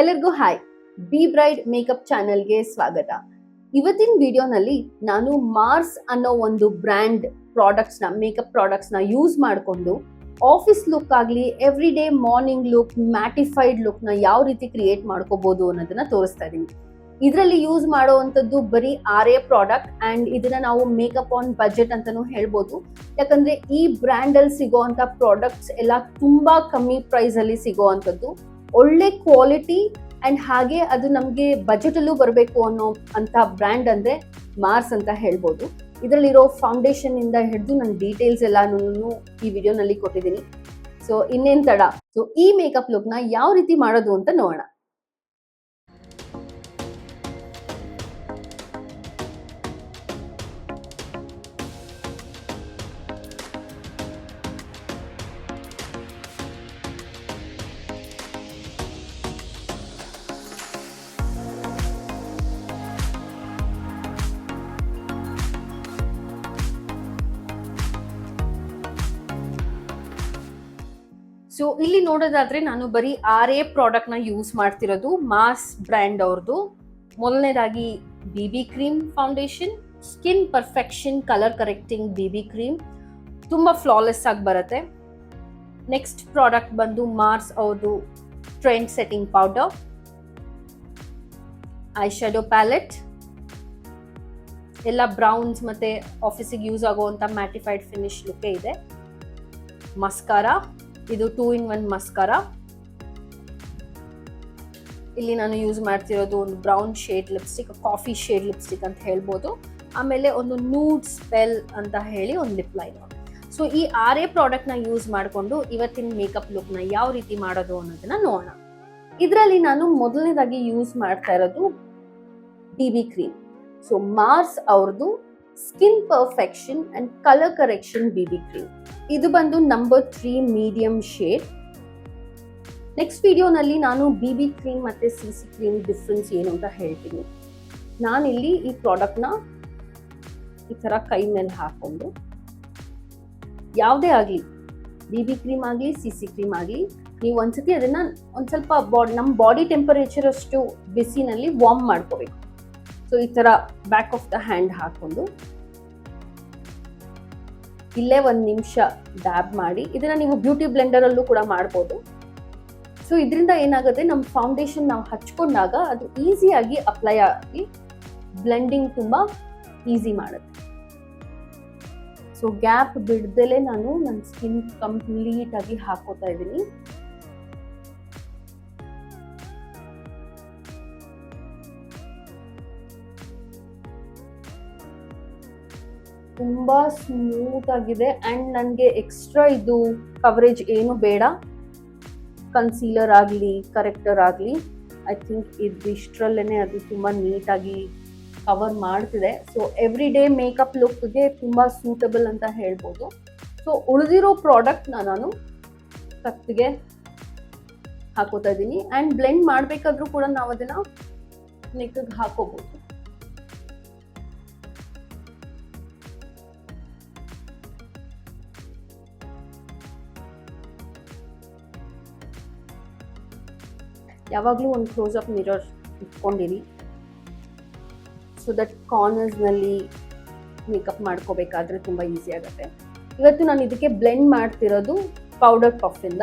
ಎಲ್ಲರಿಗೂ hi. B bride makeup ಚಾನೆಲ್ಗೆ ಸ್ವಾಗತ. ಇವತ್ತಿನ ವಿಡಿಯೋನಲ್ಲಿ ನಾನು ಮಾರ್ಸ್ ಅನ್ನೋ ಒಂದು ಬ್ರ್ಯಾಂಡ್ ಪ್ರಾಡಕ್ಟ್ಸ್ನ, ಮೇಕಪ್ ಪ್ರಾಡಕ್ಟ್ಸ್ನ ಯೂಸ್ ಮಾಡಿಕೊಂಡು ಆಫೀಸ್ ಲುಕ್ ಆಗಲಿ every day morning look mattified ಲುಕ್ನ ಯಾವ ರೀತಿ ಕ್ರಿಯೇಟ್ ಮಾಡ್ಕೋಬಹುದು ಅನ್ನೋದನ್ನ ತೋರಿಸ್ತಾ ಇದ್ದೀನಿ ಇದರಲ್ಲಿ ಯೂಸ್ ಮಾಡುವಂಥದ್ದು ಬರೀ ಆರೇ ಪ್ರಾಡಕ್ಟ್ ಅಂಡ್ ಇದನ್ನ ನಾವು ಮೇಕಪ್ ಆನ್ ಬಜೆಟ್ ಅಂತಾನೂ ಹೇಳ್ಬೋದು. ಯಾಕಂದ್ರೆ ಈ ಬ್ರ್ಯಾಂಡಲ್ಲಿ ಸಿಗೋವಂಥ ಪ್ರಾಡಕ್ಟ್ಸ್ ಎಲ್ಲ ತುಂಬಾ ಕಮ್ಮಿ ಪ್ರೈಸಲ್ಲಿ ಸಿಗೋವಂಥದ್ದು ಒಳ್ಳೆ ಕ್ವಾಲಿಟಿ ಅಂಡ್ ಹಾಗೆ ಅದು ನಮಗೆ ಬಜೆಟ್ ಅಲ್ಲೂ ಬರಬೇಕು ಅನ್ನೋ ಅಂತ ಬ್ರ್ಯಾಂಡ್ ಅಂದ್ರೆ ಮಾರ್ಸ್ ಅಂತ ಹೇಳ್ಬೋದು. ಇದರಲ್ಲಿರೋ ಫೌಂಡೇಶನ್ ಇಂದ ಹಿಡಿದು ನನ್ನ ಡೀಟೇಲ್ಸ್ ಎಲ್ಲಾನು ಈ ವಿಡಿಯೋನಲ್ಲಿ ಕೊಟ್ಟಿದ್ದೀನಿ. ಸೊ ಇನ್ನೇನ್ ತಡ? ಸೊ ಈ ಮೇಕಪ್ ಲುಕ್ನ ಯಾವ ರೀತಿ ಮಾಡೋದು ಅಂತ ನೋಡೋಣ. ಸೊ ಇಲ್ಲಿ ನೋಡೋದಾದ್ರೆ ನಾನು ಬರೀ ಆರೇ ಪ್ರಾಡಕ್ಟ್ನ ಯೂಸ್ ಮಾಡ್ತಿರೋದು ಮಾಸ್ ಬ್ರ್ಯಾಂಡ್ ಅವ್ರದ್ದು ಮೊದಲನೇದಾಗಿ B B cream foundation skin perfection colour correcting B B cream ತುಂಬಾ ಫ್ಲಾಲೆಸ್ ಆಗಿ ಬರುತ್ತೆ. ನೆಕ್ಸ್ಟ್ ಪ್ರಾಡಕ್ಟ್ ಬಂದು ಮಾರ್ಸ್ ಅವ್ರದ್ದು trend setting powder eye shadow palette ಎಲ್ಲ ಬ್ರೌನ್ಸ್ ಮತ್ತೆ ಆಫೀಸಿಗೆ ಯೂಸ್ ಆಗುವಂತ ಮ್ಯಾಟಿಫೈಡ್ ಫಿನಿಶ್ ಲುಕ್ ಇದೆ. ಮಸ್ಕಾರ ಇದು ಟೂ ಇನ್ ಒನ್ ಮಸ್ಕಾರ ಇಲ್ಲಿ ನಾನು ಯೂಸ್ ಮಾಡ್ತಿರೋದು ಒಂದು brown shade lipstick coffee shade lipstick ಅಂತ ಹೇಳ್ಬೋದು. ಆಮೇಲೆ ಒಂದು ನೂಡ್ ಸ್ಪೆಲ್ ಅಂತ ಹೇಳಿ ಒಂದು ಲಿಪ್ ಲೈನರ್ ಸೊ ಈ ಆರೇ ಪ್ರಾಡಕ್ಟ್ನ ಯೂಸ್ ಮಾಡಿಕೊಂಡು ಇವತ್ತಿನ ಮೇಕಪ್ ಲುಕ್ನ ಯಾವ ರೀತಿ ಮಾಡೋದು ಅನ್ನೋದನ್ನ ನೋಡೋಣ. ಇದರಲ್ಲಿ ನಾನು ಮೊದಲನೇದಾಗಿ ಯೂಸ್ ಮಾಡ್ತಾ ಇರೋದು B B cream so Mars ಅವ್ರದ್ದು skin perfection and colour correction B B cream ಇದು ಬಂದು number three medium shade next ವಿಡಿಯೋನಲ್ಲಿ ನಾನು ಬಿ ಬಿ ಕ್ರೀಮ್ ಮತ್ತು ಸಿ ಸಿ ಕ್ರೀಮ್ ಡಿಫ್ರೆನ್ಸ್ ಏನು ಅಂತ ಹೇಳ್ತೀನಿ. ನಾನಿಲ್ಲಿ ಈ ಪ್ರಾಡಕ್ಟ್ನ ಈ ಥರ ಕೈ ಮೇಲೆ ಹಾಕ್ಕೊಂಡು ಯಾವುದೇ ಆಗಲಿ ಬಿ ಬಿ ಕ್ರೀಮ್ ಆಗಲಿ ಸಿ ಸಿ ಕ್ರೀಮ್ ಆಗಲಿ, ನೀವು ಒಂದ್ಸತಿ ಅದನ್ನು ಒಂದು ಸ್ವಲ್ಪ ಬಾಡಿ ನಮ್ಮ ಬಾಡಿ ಟೆಂಪರೇಚರ್ ಅಷ್ಟು ಬಿಸಿನಲ್ಲಿ ವಾರ್ಮ್ ಮಾಡ್ಕೋಬೇಕು. ಸೊ ಈ ಥರ ಬ್ಯಾಕ್ ಆಫ್ ದ ಹ್ಯಾಂಡ್ ಹಾಕೊಂಡು ಇಲ್ಲೇ ಒಂದು ನಿಮಿಷ ಡ್ಯಾಬ್ ಮಾಡಿ. ಇದನ್ನ ನೀವು ಬ್ಯೂಟಿ ಬ್ಲೆಂಡರಲ್ಲೂ ಕೂಡ ಮಾಡ್ಬೋದು. ಸೊ ಇದರಿಂದ ಏನಾಗುತ್ತೆ ನಮ್ಮ ಫೌಂಡೇಶನ್ ನಾವು ಹಚ್ಕೊಂಡಾಗ ಅದು ಈಸಿಯಾಗಿ ಅಪ್ಲೈ ಆಗಿ ಬ್ಲೆಂಡಿಂಗ್ ತುಂಬಾ ಈಸಿ ಮಾಡುತ್ತೆ. ಸೊ ಗ್ಯಾಪ್ ಬಿಡ್ದಲೇ ನಾನು ನನ್ನ ಸ್ಕಿನ್ ಕಂಪ್ಲೀಟ್ ಆಗಿ ಹಾಕೋತಾ ಇದ್ದೀನಿ. ತುಂಬಾ ಸ್ಮೂತ್ ಆಗಿದೆ. ಅಂಡ್ ನನಗೆ ಎಕ್ಸ್ಟ್ರಾ ಇದು ಕವರೇಜ್ ಏನು ಬೇಡ. ಕನ್ಸೀಲರ್ ಆಗಲಿ ಕರೆಕ್ಟರ್ ಆಗಲಿ ಐ ಥಿಂಕ್ ಇದಿಷ್ಟರಲ್ಲೇ ಅದು ತುಂಬ ನೀಟಾಗಿ ಕವರ್ ಮಾಡ್ತಿದೆ. ಸೊ ಎವ್ರಿ ಡೇ ಮೇಕಪ್ ಲುಕ್ಗೆ ತುಂಬ ಸೂಟಬಲ್ ಅಂತ ಹೇಳ್ಬೋದು. ಸೊ ಉಳಿದಿರೋ ಪ್ರಾಡಕ್ಟ್ನ ನಾನು ಕತ್ತಿಗೆ ಹಾಕೋತಾ ಇದ್ದೀನಿ. ಆ್ಯಂಡ್ ಬ್ಲೆಂಡ್ ಮಾಡಬೇಕಾದ್ರೂ ಕೂಡ ನಾವು ಅದನ್ನು ನೆಕ್ಕಿಗೆ ಹಾಕೋಬೋದು. ಯಾವಾಗಲೂ ಒಂದು ಕ್ಲೋಸ್ ಅಪ್ ಮಿರರ್ ಇಟ್ಕೊಂಡಿರಿ. ಸೊ ದಟ್ ಕಾರ್ನರ್ಸ್ನಲ್ಲಿ ಮೇಕಪ್ ಮಾಡ್ಕೋಬೇಕಾದ್ರೆ ತುಂಬ ಈಸಿ ಆಗುತ್ತೆ. ಇವತ್ತು ನಾನು ಇದಕ್ಕೆ ಬ್ಲೆಂಡ್ ಮಾಡ್ತಿರೋದು ಪೌಡರ್ ಪಫಿಂದ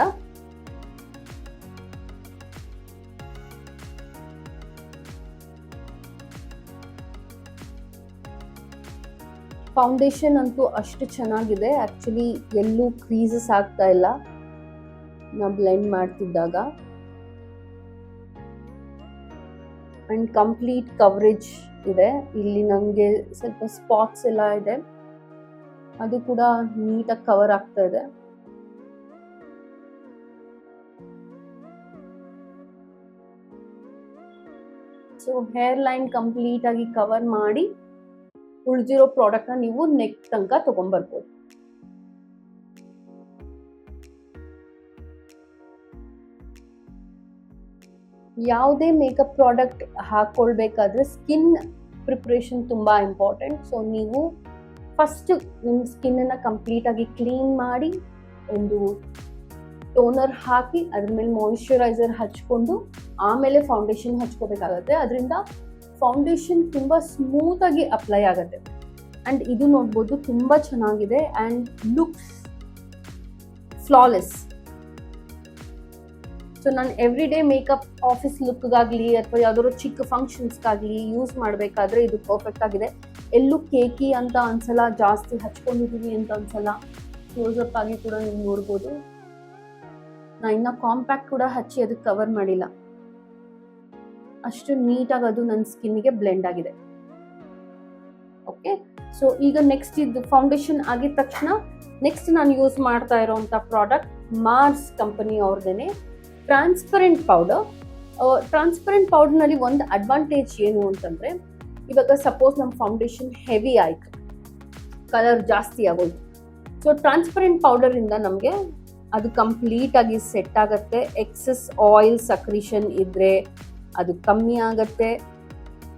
ಫೌಂಡೇಶನ್ ಅಂತೂ ಅಷ್ಟು ಚೆನ್ನಾಗಿದೆ. ಆ್ಯಕ್ಚುಲಿ ಎಲ್ಲೂ ಕ್ರೀಸಸ್ ಆಗ್ತಾ ಇಲ್ಲ. ನಾ ಬ್ಲೆಂಡ್ ಮಾಡ್ತಿದ್ದಾಗ. ಅಂಡ್ ಕಂಪ್ಲೀಟ್ ಕವರೇಜ್ ಇದೆ. ಇಲ್ಲಿ ನನಗೆ ಸ್ವಲ್ಪ ಸ್ಪಾಟ್ಸ್ ಎಲ್ಲ ಇದೆ. ಅದು ಕೂಡ ನೀಟಾಗಿ ಕವರ್ ಆಗ್ತಾ ಇದೆ. ಸೊ ಹೇರ್ ಲೈನ್ ಕಂಪ್ಲೀಟ್ ಆಗಿ ಕವರ್ ಮಾಡಿ ಉಳಿದಿರೋ ಪ್ರಾಡಕ್ಟ್ನ ನೀವು ನೆಕ್ ತನಕ ತಗೊಂಡ್ಬರ್ಬೋದು ಯಾವುದೇ ಮೇಕಪ್ ಪ್ರಾಡಕ್ಟ್ ಹಾಕ್ಕೊಳ್ಬೇಕಾದ್ರೆ ಸ್ಕಿನ್ ಪ್ರಿಪ್ರೇಷನ್ ತುಂಬ ಇಂಪಾರ್ಟೆಂಟ್ ಸೊ ನೀವು ಫಸ್ಟ್ ನಿಮ್ಮ ಸ್ಕಿನ್ನನ್ನು ಕಂಪ್ಲೀಟಾಗಿ ಕ್ಲೀನ್ ಮಾಡಿ ಒಂದು ಟೋನರ್ ಹಾಕಿ ಅದ್ರ ಮೇಲೆ ಮಾಯಿಶ್ಚರೈಸರ್ ಹಚ್ಕೊಂಡು ಆಮೇಲೆ ಫೌಂಡೇಶನ್ ಹಚ್ಕೋಬೇಕಾಗತ್ತೆ. ಅದರಿಂದ ಫೌಂಡೇಶನ್ ತುಂಬ ಸ್ಮೂತಾಗಿ ಅಪ್ಲೈ ಆಗುತ್ತೆ. ಆ್ಯಂಡ್ ಇದು ನೋಡ್ಬೋದು ತುಂಬ ಚೆನ್ನಾಗಿದೆ ಆ್ಯಂಡ್ ಲುಕ್ಸ್ ಫ್ಲಾಲೆಸ್ ಸೊ ನಾನು ಎವ್ರಿ ಡೇ ಮೇಕಪ್ ಆಫೀಸ್ ಲುಕ್ಗಾಗಲಿ ಅಥವಾ ಯಾವ್ದಾದ್ರು ಚಿಕ್ಕ ಫಂಕ್ಷನ್ಸ್ಗಾಗಲಿ ಯೂಸ್ ಮಾಡಬೇಕಾದ್ರೆ ಇದು ಪರ್ಫೆಕ್ಟ್ ಆಗಿದೆ. ಎಲ್ಲೂ ಕೇಕಿ ಅಂತ ಅನ್ಸಲ್ಲ, ಜಾಸ್ತಿ ಹಚ್ಕೊಂಡಿದೀವಿ ಅಂತ ಅನ್ಸಲ್ಲ. ಕ್ಲೋಸಪ್ ಆಗಿ ಕೂಡ ನೀವು ನೋಡ್ಬೋದು. ನಾ ಇನ್ನ ಕಾಂಪ್ಯಾಕ್ಟ್ ಕೂಡ ಹಚ್ಚಿ ಅದಕ್ಕೆ ಕವರ್ ಮಾಡಿಲ್ಲ. ಅಷ್ಟು ನೀಟಾಗಿ ಅದು ನನ್ನ ಸ್ಕಿನ್ಗೆ ಬ್ಲೆಂಡ್ ಆಗಿದೆ. ಓಕೆ ಸೊ ಈಗ ನೆಕ್ಸ್ಟ್ ಇದು ಫೌಂಡೇಶನ್ ಆಗಿದ ತಕ್ಷಣ ನೆಕ್ಸ್ಟ್ ನಾನು ಯೂಸ್ ಮಾಡ್ತಾ ಇರೋವಂಥ ಪ್ರಾಡಕ್ಟ್ ಮಾರ್ಸ್ ಕಂಪನಿ ಅವ್ರದ್ದೇನೆ ಟ್ರಾನ್ಸ್ಪರೆಂಟ್ ಪೌಡರ್ ಟ್ರಾನ್ಸ್ಪರೆಂಟ್ ಪೌಡರ್ನಲ್ಲಿ ಒಂದು ಅಡ್ವಾಂಟೇಜ್ ಏನು ಅಂತಂದರೆ, ಇವಾಗ ಸಪೋಸ್ ನಮ್ಮ ಫೌಂಡೇಶನ್ ಹೆವಿ ಆಯಿತು ಕಲರ್ ಜಾಸ್ತಿ ಆಗೋದು. ಸೊ ಟ್ರಾನ್ಸ್ಪರೆಂಟ್ ಪೌಡರಿಂದ ನಮಗೆ ಅದು ಕಂಪ್ಲೀಟಾಗಿ ಸೆಟ್ ಆಗುತ್ತೆ. ಎಕ್ಸಸ್ ಆಯಿಲ್ ಸಕ್ರಿಷನ್ ಇದ್ದರೆ ಅದು ಕಮ್ಮಿ ಆಗುತ್ತೆ.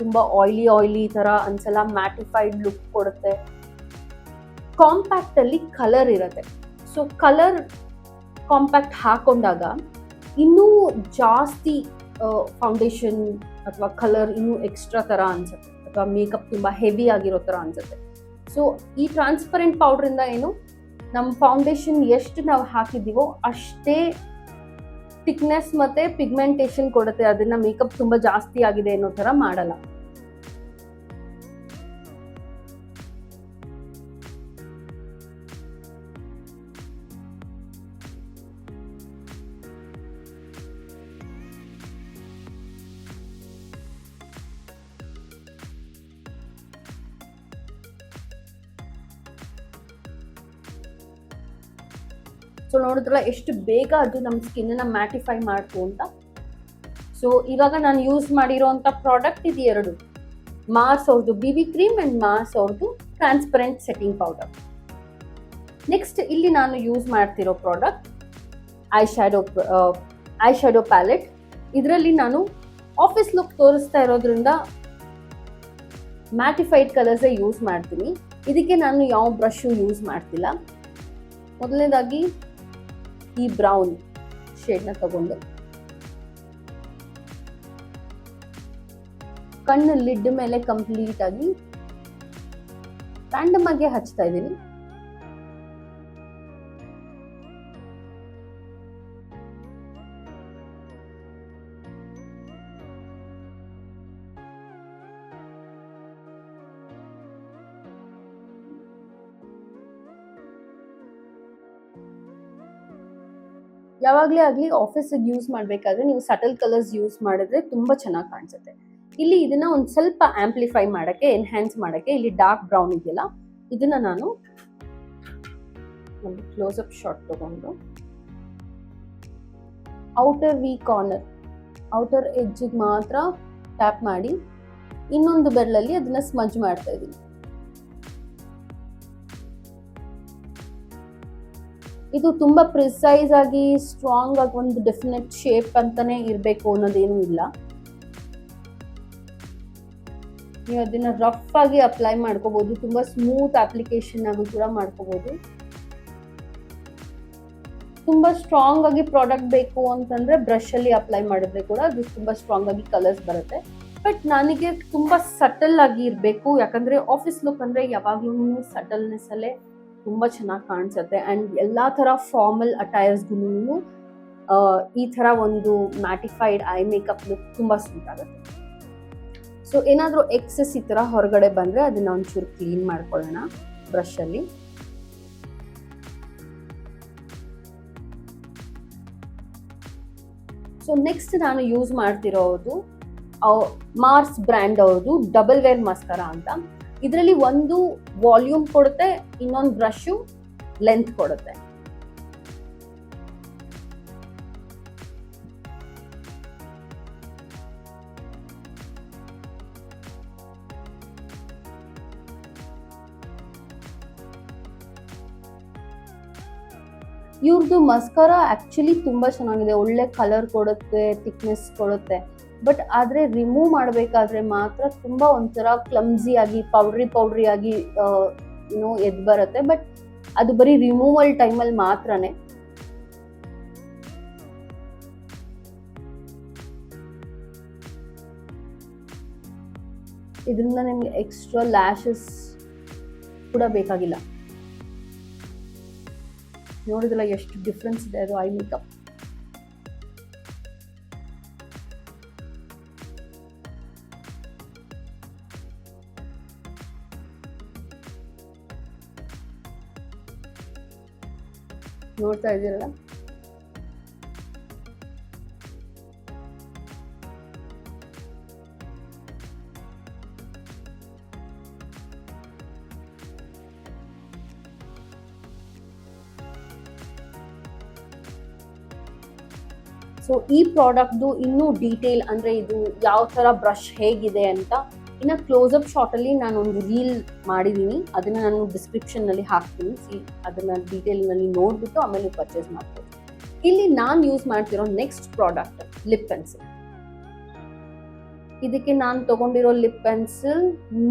ತುಂಬ ಆಯ್ಲಿ ಆಯ್ಲಿ ಥರ ಅನ್ಸಲ್ಲ ಮ್ಯಾಟಿಫೈಡ್ ಲುಕ್ ಕೊಡುತ್ತೆ. ಕಾಂಪ್ಯಾಕ್ಟಲ್ಲಿ ಕಲರ್ ಇರುತ್ತೆ. ಸೊ ಕಲರ್ ಕಾಂಪ್ಯಾಕ್ಟ್ ಹಾಕೊಂಡಾಗ ಇನ್ನೂ ಜಾಸ್ತಿ ಫೌಂಡೇಶನ್ ಅಥವಾ ಕಲರ್ ಇನ್ನೂ ಎಕ್ಸ್ಟ್ರಾ ಥರ ಅನ್ಸುತ್ತೆ. ಅಥವಾ ಮೇಕಪ್ ತುಂಬ ಹೆವಿ ಆಗಿರೋ ಥರ ಅನ್ಸುತ್ತೆ. ಸೊ ಈ ಟ್ರಾನ್ಸ್ಪರೆಂಟ್ ಪೌಡ್ರಿಂದ ಏನು ನಮ್ಮ ಫೌಂಡೇಶನ್ ಎಷ್ಟು ನಾವು ಹಾಕಿದ್ದೀವೋ ಅಷ್ಟೇ ಥಿಕ್ನೆಸ್ ಮತ್ತು ಪಿಗ್ಮೆಂಟೇಷನ್ ಕೊಡುತ್ತೆ. ಅದನ್ನು ಮೇಕಪ್ ತುಂಬ ಜಾಸ್ತಿ ಆಗಿದೆ ಅನ್ನೋ ಥರ ಮಾಡಲ್ಲ. ಸೊ ನೋಡಿದ್ರಲ್ಲ, ಎಷ್ಟು ಬೇಗ ಅದು ನಮ್ಮ ಸ್ಕಿನ್ನ ಮ್ಯಾಟಿಫೈ ಮಾಡ್ತು ಅಂತ. ಸೊ ಇವಾಗ ನಾನು ಯೂಸ್ ಮಾಡಿರೋಂಥ ಪ್ರಾಡಕ್ಟ್ ಇದು ಎರಡು. ಮಾರ್ಸ್ ಅವ್ರದ್ದು B B cream and Mars ಅವ್ರದ್ದು ಟ್ರಾನ್ಸ್ಪರೆಂಟ್ ಸೆಟ್ಟಿಂಗ್ ಪೌಡರ್ ನೆಕ್ಸ್ಟ್ ಇಲ್ಲಿ ನಾನು ಯೂಸ್ ಮಾಡ್ತಿರೋ product eye shadow eye shadow palette ಇದರಲ್ಲಿ ನಾನು ಆಫೀಸ್ ಲುಕ್ ತೋರಿಸ್ತಾ ಇರೋದ್ರಿಂದ ಮ್ಯಾಟಿಫೈಡ್ ಕಲರ್ಸೇ ಯೂಸ್ ಮಾಡ್ತೀನಿ. ಇದಕ್ಕೆ ನಾನು ಯಾವ ಬ್ರಷು ಯೂಸ್ ಮಾಡ್ತಿಲ್ಲ. ಮೊದಲನೇದಾಗಿ ಈ ಬ್ರೌನ್ ಶೇಡ್ನ ತಗೊಂಡು. ಕಣ್ಣು ಲಿಡ್ ಮೇಲೆ ಕಂಪ್ಲೀಟ್ ಆಗಿ ರ್ಯಾಂಡಮ್ ಆಗಿ ಹಚ್ತಾ ಇದ್ದೀನಿ. ಯಾವಾಗಲೇ ಆಗಲಿ ಆಫೀಸಿಗೆ ಯೂಸ್ ಮಾಡಬೇಕಾದ್ರೆ ನೀವು ಸಟಲ್ ಕಲರ್ಸ್ ಯೂಸ್ ಮಾಡಿದ್ರೆ ತುಂಬ ಚೆನ್ನಾಗಿ ಕಾಣಿಸುತ್ತೆ. ಇಲ್ಲಿ ಇದನ್ನ ಒಂದು ಸ್ವಲ್ಪ ಆಂಪ್ಲಿಫೈ ಮಾಡೋಕ್ಕೆ ಎನ್ಹ್ಯಾನ್ಸ್ ಮಾಡೋಕ್ಕೆ ಇಲ್ಲಿ ಡಾರ್ಕ್ ಬ್ರೌನ್ ಇದೆಯಲ್ಲ, ಇದನ್ನ ನಾನು ಒಂದು ಅಪ್ ಶಾಟ್ ತಗೊಂಡು ಔಟರ್ ವಿ ಕಾರ್ನರ್ ಔಟರ್ ಎಜ್ಜಿಗೆ ಮಾತ್ರ ಟ್ಯಾಪ್ ಮಾಡಿ ಇನ್ನೊಂದು ಬೆರಳಲ್ಲಿ ಅದನ್ನ ಸ್ಮಜ್ ಮಾಡ್ತಾ ಇದ್ದೀನಿ ಇದು ತುಂಬಾ ಪ್ರಿಸೈಸ್ ಆಗಿ ಸ್ಟ್ರಾಂಗ್ ಆಗಿ ಒಂದು ಡೆಫಿನೆಟ್ ಶೇಪ್ ಅಂತಾನೆ ಇರಬೇಕು ಅನ್ನೋದೇನು ಇಲ್ಲ. ನೀವು ಅದನ್ನ ರಫ್ ಆಗಿ ಅಪ್ಲೈ ಮಾಡ್ಕೋಬಹುದು ತುಂಬಾ ಸ್ಮೂತ್ ಅಪ್ಲಿಕೇಶನ್ ಆಗಿ ಕೂಡ ಮಾಡ್ಕೋಬಹುದು ತುಂಬಾ ಸ್ಟ್ರಾಂಗ್ ಆಗಿ ಪ್ರಾಡಕ್ಟ್ ಬೇಕು ಅಂತಂದ್ರೆ ಬ್ರಷ್ ಅಲ್ಲಿ ಅಪ್ಲೈ ಮಾಡಿದ್ರೆ ಕೂಡ ಅದು ತುಂಬಾ ಸ್ಟ್ರಾಂಗ್ ಆಗಿ ಕಲರ್ಸ್ ಬರುತ್ತೆ. ಬಟ್ ನನಗೆ ತುಂಬಾ ಸಟಲ್ ಆಗಿ ಇರಬೇಕು, ಯಾಕಂದ್ರೆ ಆಫೀಸ್ ಲುಕ್ ಅಂದ್ರೆ ಯಾವಾಗ್ಲೂ ಸಟಲ್ನೆಸ್ ಅಲ್ಲೇ ತುಂಬ ಚೆನ್ನಾಗಿ ಕಾಣಿಸುತ್ತೆ. ಆ್ಯಂಡ್ ಎಲ್ಲ ಥರ ಫಾರ್ಮಲ್ ಅಟೈರ್ಸ್ಗೂ ಈ ಥರ ಒಂದು ಮ್ಯಾಟಿಫೈಡ್ ಐ ಮೇಕಪ್ ಲುಕ್ ತುಂಬ ಸೂಟ್ ಆಗುತ್ತೆ. ಸೊ ಏನಾದರೂ ಎಕ್ಸಸ್ ಈ ಥರ ಹೊರಗಡೆ ಬಂದರೆ ಅದನ್ನ ಒಂಚೂರು ಕ್ಲೀನ್ ಮಾಡ್ಕೊಳ್ಳೋಣ ಬ್ರಷಲ್ಲಿ ಸೊ ನೆಕ್ಸ್ಟ್ ನಾನು ಯೂಸ್ ಮಾಡ್ತಿರೋದು ಮಾರ್ಸ್ ಬ್ರ್ಯಾಂಡ್ ಅವ್ರದ್ದು ಡಬಲ್ ವೇರ್ ಮಸ್ಕರ ಅಂತ. ಇದರಲ್ಲಿ ಒಂದು ವಾಲ್ಯೂಮ್ ಕೊಡುತ್ತೆ, ಇನ್ನೊಂದು ಬ್ರಷು ಲೆಂತ್ ಕೊಡುತ್ತೆ. ಇವ್ರದ್ದು ಮಸ್ಕರ ಆಕ್ಚುಲಿ ತುಂಬಾ ಚೆನ್ನಾಗಿದೆ. ಒಳ್ಳೆ ಕಲರ್ ಕೊಡುತ್ತೆ ಥಿಕ್ನೆಸ್ ಕೊಡುತ್ತೆ. ಬಟ್ ಆದರೆ ರಿಮೂವ್ ಮಾಡಬೇಕಾದ್ರೆ ಮಾತ್ರ ತುಂಬ ಒಂಥರ ಕ್ಲಮ್ಸಿಯಾಗಿ ಪೌಡ್ರಿ ಪೌಡ್ರಿ ಆಗಿ ಏನೋ ಎದ್ದು ಬರುತ್ತೆ. ಬಟ್ ಅದು ಬರೀ ರಿಮೂವಲ್ ಟೈಮಲ್ಲಿ ಮಾತ್ರನೇ. ಇದರಿಂದ ನಿಮಗೆ ಎಕ್ಸ್ಟ್ರಾ ಲ್ಯಾಶಸ್ ಕೂಡ ಬೇಕಾಗಿಲ್ಲ. ನೋಡಿದ್ರಲ್ಲ ಎಷ್ಟು ಡಿಫ್ರೆನ್ಸ್ ಇದೆ ಅದು ಐ ಮೇಕಪ್ ನೋಡ್ತಾ ಇದ್ದೀರಲ್ಲ ಸೊ ಈ ಪ್ರಾಡಕ್ಟ್ದು ಇನ್ನೂ ಡೀಟೇಲ್ ಅಂದರೆ ಇದು ಯಾವ ಥರ ಬ್ರಷ್ ಹೇಗಿದೆ ಅಂತ ಇನ್ನು ಕ್ಲೋಸಪ್ ಶಾರ್ಟಲ್ಲಿ ನಾನು ಒಂದು ರೀಲ್ ಮಾಡಿದ್ದೀನಿ ಅದನ್ನು ನಾನು ಡಿಸ್ಕ್ರಿಪ್ಷನ್ನಲ್ಲಿ ಹಾಕ್ತೀನಿ. ಸಿ ಅದನ್ನು ಡೀಟೇಲ್ನಲ್ಲಿ ನೋಡಿಬಿಟ್ಟು ಆಮೇಲೆ ಪರ್ಚೇಸ್ ಮಾಡ್ಬೋದು. ಇಲ್ಲಿ ನಾನು ಯೂಸ್ ಮಾಡ್ತಿರೋ ನೆಕ್ಸ್ಟ್ ಪ್ರಾಡಕ್ಟ್ ಲಿಪ್ ಪೆನ್ಸಿಲ್ ಇದಕ್ಕೆ ನಾನು ತಗೊಂಡಿರೋ ಲಿಪ್ ಪೆನ್ಸಿಲ್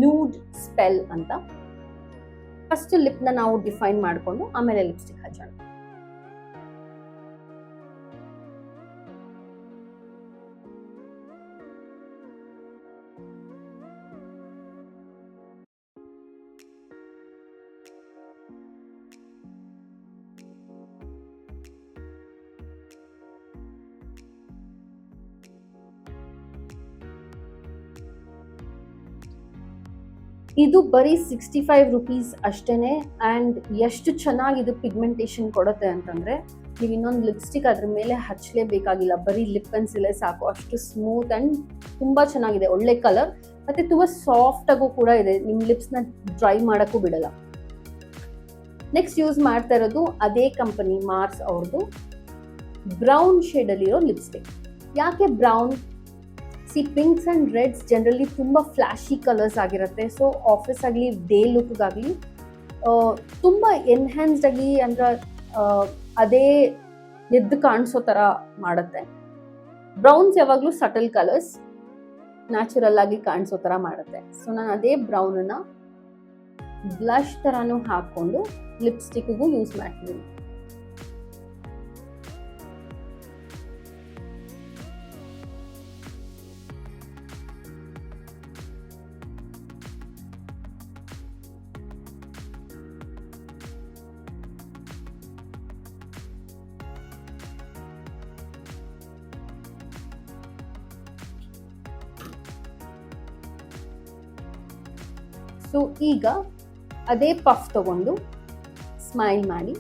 ನ್ಯೂಡ್ ಸ್ಪೆಲ್ ಅಂತ. ಫಸ್ಟ್ ಲಿಪ್ನ ನಾವು ಡಿಫೈನ್ ಮಾಡಿಕೊಂಡು ಆಮೇಲೆ ಲಿಪ್ಸ್ಟಿಕ್ ಹಚ್ಚೋಣ. ಇದು ಬರೀ ಸಿಕ್ಸ್ಟಿ ಫೈವ್ ರುಪೀಸ್ ಅಷ್ಟೇ ಆ್ಯಂಡ್ ಎಷ್ಟು ಚೆನ್ನಾಗಿ ಇದು ಪಿಗ್ಮೆಂಟೇಷನ್ ಕೊಡುತ್ತೆ ಅಂತಂದರೆ, ನೀವು ಇನ್ನೊಂದು ಲಿಪ್ಸ್ಟಿಕ್ ಅದ್ರ ಮೇಲೆ ಹಚ್ಚಲೇಬೇಕಾಗಿಲ್ಲ ಬರೀ ಲಿಪ್ ಪೆನ್ಸಿಲೇ ಸಾಕು. ಅಷ್ಟು ಸ್ಮೂತ್ ಆ್ಯಂಡ್ ತುಂಬ ಚೆನ್ನಾಗಿದೆ. ಒಳ್ಳೆ ಕಲರ್ ಮತ್ತು ತುಂಬ ಸಾಫ್ಟಾಗೂ ಕೂಡ ಇದೆ. ನಿಮ್ಮ ಲಿಪ್ಸ್ನ ಡ್ರೈ ಮಾಡೋಕ್ಕೂ ಬಿಡಲ್ಲ. ನೆಕ್ಸ್ಟ್ ಯೂಸ್ ಮಾಡ್ತಾ ಇರೋದು ಅದೇ ಕಂಪನಿ ಮಾರ್ಸ್ ಅವ್ರದ್ದು ಬ್ರೌನ್ ಶೇಡಲ್ಲಿರೋ ಲಿಪ್ಸ್ಟಿಕ್ ಯಾಕೆ brown see pinks and reds generally ತುಂಬ ಫ್ಲ್ಯಾಶಿ ಕಲರ್ಸ್ ಆಗಿರುತ್ತೆ. ಸೊ ಆಫೀಸ್ ಆಗಲಿ ಡೇ ಲುಕ್ಗಾಗಲಿ ತುಂಬ ಎನ್ಹ್ಯಾನ್ಸ್ಡ್ ಆಗಿ ಅಂದ್ರೆ ಅದೇ ಎದ್ದು ಕಾಣಿಸೋ ಥರ ಮಾಡುತ್ತೆ. ಬ್ರೌನ್ಸ್ ಯಾವಾಗಲೂ ಸಟಲ್ ಕಲರ್ಸ್ ನ್ಯಾಚುರಲ್ ಆಗಿ ಕಾಣಿಸೋ ಥರ ಮಾಡುತ್ತೆ. ಸೊ ನಾನು ಅದೇ ಬ್ರೌನನ್ನು ಬ್ಲಷ್ ಥರನೂ ಹಾಕ್ಕೊಂಡು ಲಿಪ್ಸ್ಟಿಕ್ಗೂ ಯೂಸ್ ಮಾಡ್ತಿದ್ದೀನಿ ಸೊ ಈಗ ಅದೇ ಪಫ್ ತಗೊಂಡು ಸ್ಮೈಲ್ ಮಾಡಿ.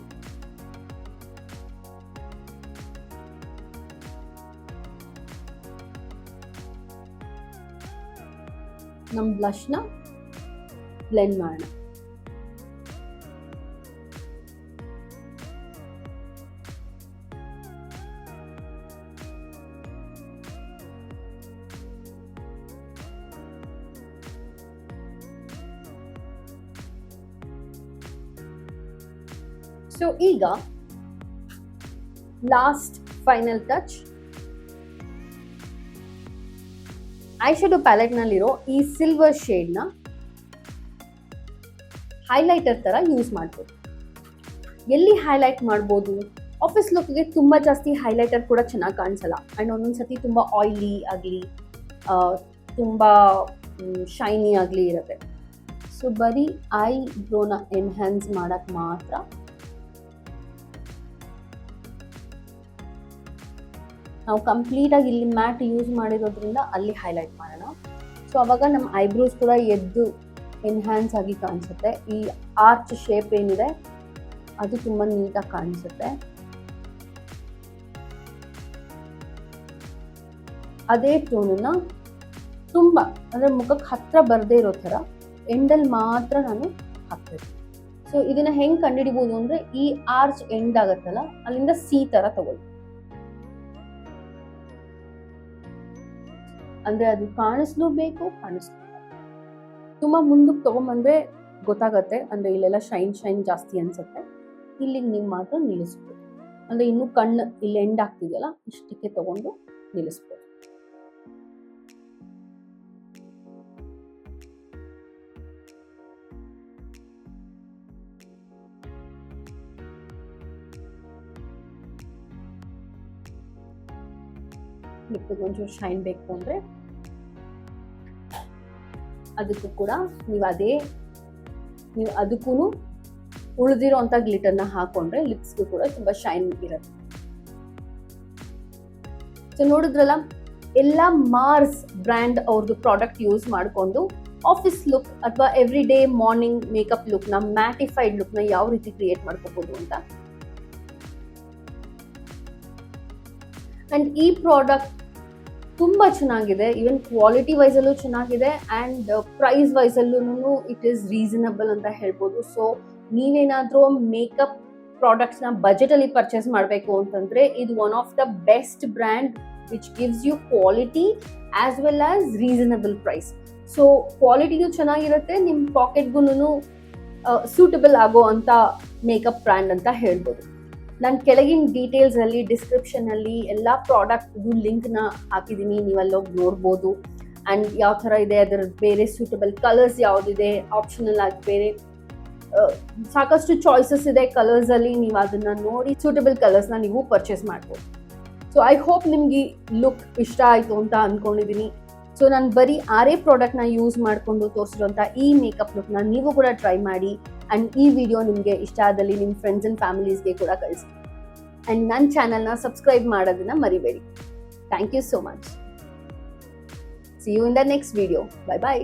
ನಮ್ಮ ಬ್ಲಷ್ನ ಬ್ಲೆಂಡ್ ಮಾಡೋಣ. ಈಗ last final touch eye eyeshadow ಪ್ಯಾಲೆಟ್ನಲ್ಲಿರೋ ಈ ಸಿಲ್ವರ್ ಶೇಡ್ನ ಹೈಲೈಟರ್ ಥರ ಯೂಸ್ ಮಾಡ್ಬೋದು. ಎಲ್ಲಿ ಹೈಲೈಟ್ ಮಾಡ್ಬೋದು? ಆಫೀಸ್ ಲುಕ್ಗೆ ತುಂಬ ಜಾಸ್ತಿ ಹೈಲೈಟರ್ ಕೂಡ ಚೆನ್ನಾಗಿ ಕಾಣಿಸಲ್ಲ. ಆ್ಯಂಡ್ ಒಂದೊಂದು ಸತಿ ತುಂಬ ಆಯ್ಲಿ ಆಗಲಿ ತುಂಬ ಶೈನಿ ಆಗಲಿ ಇರುತ್ತೆ. ಸೊ ಬರೀ ಐ ಬ್ರೋನ ಎನ್ಹ್ಯಾನ್ಸ್ ಮಾಡೋಕ್ಕೆ ಮಾತ್ರ ನಾವು ಕಂಪ್ಲೀಟಾಗಿ ಇಲ್ಲಿ ಮ್ಯಾಟ್ ಯೂಸ್ ಮಾಡಿರೋದ್ರಿಂದ ಅಲ್ಲಿ ಹೈಲೈಟ್ ಮಾಡೋಣ. ಸೊ ಅವಾಗ ನಮ್ಮ ಐಬ್ರೋಸ್ ಕೂಡ ಎದ್ದು ಎನ್ಹ್ಯಾನ್ಸ್ ಆಗಿ ಕಾಣಿಸುತ್ತೆ. ಈ ಆರ್ಚ್ ಶೇಪ್ ಏನಿದೆ, ಅದು ತುಂಬ ನೀಟಾಗಿ ಕಾಣಿಸುತ್ತೆ. ಅದೇ ಟೋನನ್ನ ತುಂಬ, ಅಂದರೆ ಮುಖಕ್ಕೆ ಹತ್ತಿರ ಬರದೇ ಇರೋ ಥರ ಎಂಡಲ್ಲಿ ಮಾತ್ರ ನಾನು ಹಾಕ್ತೀನಿ ಸೊ ಇದನ್ನು ಹೆಂಗೆ ಕಂಡುಹಿಡಿಬೋದು ಅಂದರೆ ಈ ಆರ್ಚ್ ಎಂಡ್ ಆಗುತ್ತಲ್ಲ, ಅಲ್ಲಿಂದ ಸಿ ಥರ ತಗೊಳ್ಳಿ. ಅಂದ್ರೆ ಅದು ಕಾಣಿಸ್ಲೂ ಬೇಕು, ಕಾಣಿಸ್ಲೂ ತುಂಬಾ ಮುಂದಕ್ಕೆ ತಗೊಂಬಂದ್ರೆ ಗೊತ್ತಾಗತ್ತೆ, ಅಂದ್ರೆ ಇಲ್ಲೆಲ್ಲ ಶೈನ್ ಶೈನ್ ಜಾಸ್ತಿ ಅನ್ಸುತ್ತೆ. ಇಲ್ಲಿಗೆ ನೀವು ಮಾತ್ರ ನಿಲ್ಲಿಸ್ಬೋದು. ಅಂದ್ರೆ ಇನ್ನು ಕಣ್ಣು ಇಲ್ಲಿ ಎಂಡ್ ಆಗ್ತಿದೆಯಲ್ಲ, ಇಷ್ಟಕ್ಕೆ ತಗೊಂಡು ನಿಲ್ಲಿಸ್ಬೋದು. ಒಂಚೂರು ಶೈನ್ ಬೇಕು ಅಂದರೆ ಅದಕ್ಕೂ ಕೂಡ ನೀವು ಅದೇ, ನೀವು ಅದಕ್ಕೂ ಉಳಿದಿರೋಂಥ ಗ್ಲಿಟರ್ನ ಹಾಕೊಂಡ್ರೆ ಲಿಪ್ಸ್ಗೂ ಕೂಡ ತುಂಬ ಶೈನ್ ಇರುತ್ತೆ. ಸೊ ನೋಡಿದ್ರಲ್ಲ, ಎಲ್ಲ ಮಾರ್ಸ್ ಬ್ರ್ಯಾಂಡ್ ಅವ್ರದ್ದು ಪ್ರಾಡಕ್ಟ್ ಯೂಸ್ ಮಾಡಿಕೊಂಡು ಆಫೀಸ್ ಲುಕ್ ಅಥವಾ ಎವ್ರಿ ಡೇ ಮಾರ್ನಿಂಗ್ ಮೇಕಪ್ ಲುಕ್ನ ಮ್ಯಾಟಿಫೈಡ್ ಲುಕ್ನ ಯಾವ ರೀತಿ ಕ್ರಿಯೇಟ್ ಮಾಡ್ಕೋಬಹುದು ಅಂತ. ಅಂಡ್ ಈ ಪ್ರಾಡಕ್ಟ್ ತುಂಬ ಚೆನ್ನಾಗಿದೆ. ಈವನ್ ಕ್ವಾಲಿಟಿ ವೈಸಲ್ಲೂ ಚೆನ್ನಾಗಿದೆ ಆ್ಯಂಡ್ ಪ್ರೈಸ್ ವೈಸಲ್ಲೂ ಇಟ್ ಈಸ್ ರೀಸನಬಲ್ ಅಂತ ಹೇಳ್ಬೋದು. ಸೊ ನೀವೇನಾದರೂ ಮೇಕಪ್ ಪ್ರಾಡಕ್ಟ್ಸ್ನ ಬಜೆಟಲ್ಲಿ ಪರ್ಚೇಸ್ ಮಾಡಬೇಕು ಅಂತಂದರೆ ಇದು one of the best brand which gives you quality as well as reasonable price so ಕ್ವಾಲಿಟಿನೂ ಚೆನ್ನಾಗಿರುತ್ತೆ ನಿಮ್ಮ ಪಾಕೆಟ್ಗೂ ಸೂಟಬಲ್ ಆಗೋ ಅಂಥ ಮೇಕಪ್ ಬ್ರ್ಯಾಂಡ್ ಅಂತ ಹೇಳ್ಬೋದು. ನಾನು ಕೆಳಗಿನ ಡೀಟೇಲ್ಸಲ್ಲಿ ಡಿಸ್ಕ್ರಿಪ್ಷನಲ್ಲಿ ಎಲ್ಲ ಪ್ರಾಡಕ್ಟ್ದು ಲಿಂಕ್ನ ಹಾಕಿದ್ದೀನಿ ನೀವು ಅಲ್ಲೋಗಿ ನೋಡ್ಬೋದು. ಆ್ಯಂಡ್ ಯಾವ ಥರ ಇದೆ, ಅದರ ಬೇರೆ ಸೂಟಬಲ್ ಕಲರ್ಸ್ ಯಾವುದಿದೆ ಆಪ್ಷನಲ್ ಆಗಿ ಬೇರೆ ಸಾಕಷ್ಟು ಚಾಯ್ಸಸ್ ಇದೆ ಕಲರ್ಸಲ್ಲಿ ನೀವು ಅದನ್ನು ನೋಡಿ ಸೂಟಬಲ್ ಕಲರ್ಸ್ನ ನೀವು ಪರ್ಚೇಸ್ ಮಾಡ್ಬೋದು. ಸೊ ಐ ಹೋಪ್ ನಿಮಗೆ ಲುಕ್ ಇಷ್ಟ ಆಯಿತು ಅಂತ ಅಂದ್ಕೊಂಡಿದ್ದೀನಿ ಸೊ ನಾನು ಬರೀ ಆರೇ ಪ್ರಾಡಕ್ಟ್ನ ಯೂಸ್ ಮಾಡಿಕೊಂಡು ತೋರಿಸಿರೋಂಥ ಈ ಮೇಕಪ್ ಲುಕ್ನ ನೀವು ಕೂಡ ಟ್ರೈ ಮಾಡಿ. ಆ್ಯಂಡ್ ಈ ವಿಡಿಯೋ ನಿಮಗೆ ಇಷ್ಟ ಆದಲ್ಲಿ ನಿಮ್ಮ ಫ್ರೆಂಡ್ಸ್ ಆ್ಯಂಡ್ ಫ್ಯಾಮಿಲೀಸ್ಗೆ ಕೂಡ ಕಳಿಸಿ. ಆ್ಯಂಡ್ ನನ್ನ ಚಾನಲ್ನ ಸಬ್ಸ್ಕ್ರೈಬ್ ಮಾಡೋದನ್ನ ಮರಿಬೇಡಿ. Thank you so much see you in the next video bye bye